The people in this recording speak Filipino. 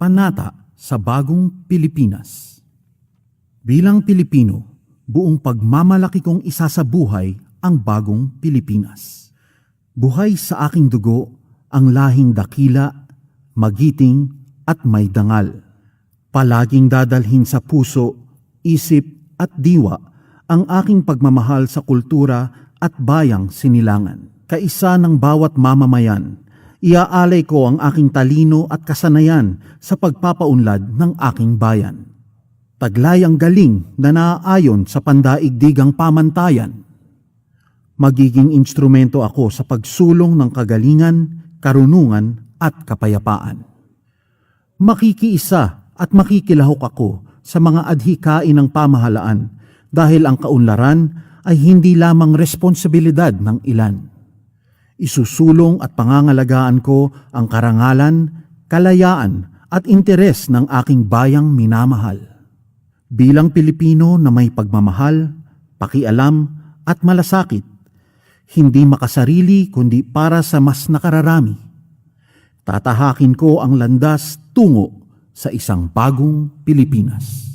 Panata sa Bagong Pilipinas Bilang Pilipino, buong pagmamalaki kong isa sa buhay ang Bagong Pilipinas. Buhay sa aking dugo ang lahing dakila, magiting at may dangal. Palaging dadalhin sa puso, isip at diwa ang aking pagmamahal sa kultura at bayang sinilangan. Kaisa ng bawat mamamayan, iaalay ko ang aking talino at kasanayan sa pagpapaunlad ng aking bayan. Taglay ang galing na naaayon sa pandaigdigang pamantayan. Magiging instrumento ako sa pagsulong ng kagalingan, karunungan at kapayapaan. Makikiisa at makikilahok ako sa mga adhikain ng pamahalaan dahil ang kaunlaran ay hindi lamang responsibilidad ng ilan. Isusulong at pangangalagaan ko ang karangalan, kalayaan at interes ng aking bayang minamahal. Bilang Pilipino na may pagmamahal, pakialam at malasakit, hindi makasarili kundi para sa mas nakararami. Tatahakin ko ang landas tungo sa isang bagong Pilipinas.